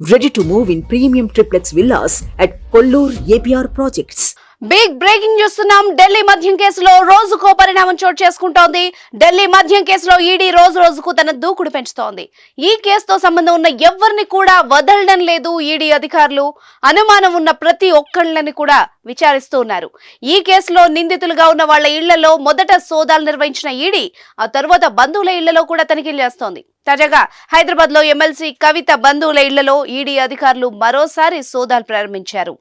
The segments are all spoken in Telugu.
Ready to move in premium triplex villas at Kollur APR Projects. Big breaking చూస్తున్నాం ఢిల్లీ మద్యం కేసులో రోజుకో పరిణామం చోటు చేసుకుంటోంది. ఢిల్లీ మద్యం కేసులో ఈడీ రోజు రోజుకు తన దూకుడు పెంచుతోంది. ఈ కేసుతో సంబంధం ఉన్న ఎవరిని కూడా వదలడం లేదు ఈడీ అధికారులు. అనుమానం ఉన్న ప్రతి ఒక్కళ్ళని కూడా విచారిస్తూ ఉన్నారు. ఈ కేసులో నిందితులుగా ఉన్న వాళ్ళ ఇళ్ళలో మొదట సోదాలు నిర్వహించిన ఈడీ ఆ తరువాత బంధువుల ఇళ్ళలో కూడా తనిఖీలు చేస్తోంది. తాజాగా హైదరాబాద్లో ఎమ్మెల్సీ కవిత బంధువుల ఇళ్ళలో ఈడీ అధికారులు మరోసారి సోదాలు ప్రారంభించారు.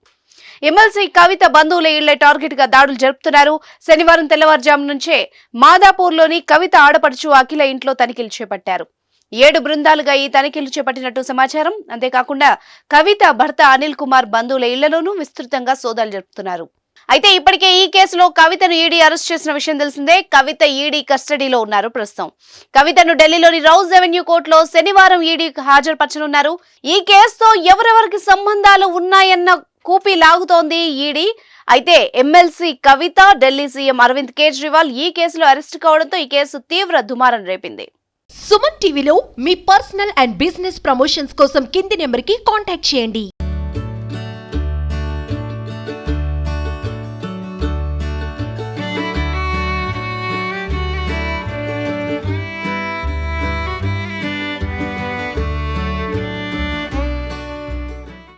ఎమ్మెల్సీ కవిత బంధువుల ఇళ్ళే టార్గెట్గా దాడులు జరుపుతున్నారు. శనివారం తెల్లవారుజాము నుంచే మాదాపూర్లోని కవిత ఆడపడుచు అఖిల ఇంట్లో తనిఖీలు చేపట్టారు. ఏడు బృందాలుగా ఈ తనిఖీలు చేపట్టినట్టు సమాచారం. అంతేకాకుండా కవిత భర్త అనిల్ కుమార్ బంధువుల ఇళ్ళలోనూ విస్తృతంగా సోదాలు జరుపుతున్నారు. అయితే ఇప్పటికే ఈ కేసులో కవితను ఈడీ అరెస్ట్ చేసిన విషయం తెలిసిందే. కవిత ఈడీ కస్టడీలో ఉన్నారు ప్రస్తుతం. కవితను ఢిల్లీలోని రౌజ్ రెవెన్యూ కోర్టులో శనివారం ఈడీకి హాజరుపరచనున్నారు. ఈ కేసుతో ఎవరెవరికి సంబంధాలు ఉన్నాయన్న కూపి లాగుతోంది ఈడీ. అయితే ఎమ్మెల్సీ కవిత ఢిల్లీ సీఎం అరవింద్ కేజ్రీవాల్ ఈ కేసులో అరెస్ట్ కావడంతో ఈ కేసు తీవ్ర దుమారం రేపింది. సుమన్ టీవీలో మీ పర్సనల్ అండ్ బిజినెస్ ప్రమోషన్స్ కోసం కింది నెంబర్కి కాంటాక్ట్ చేయండి.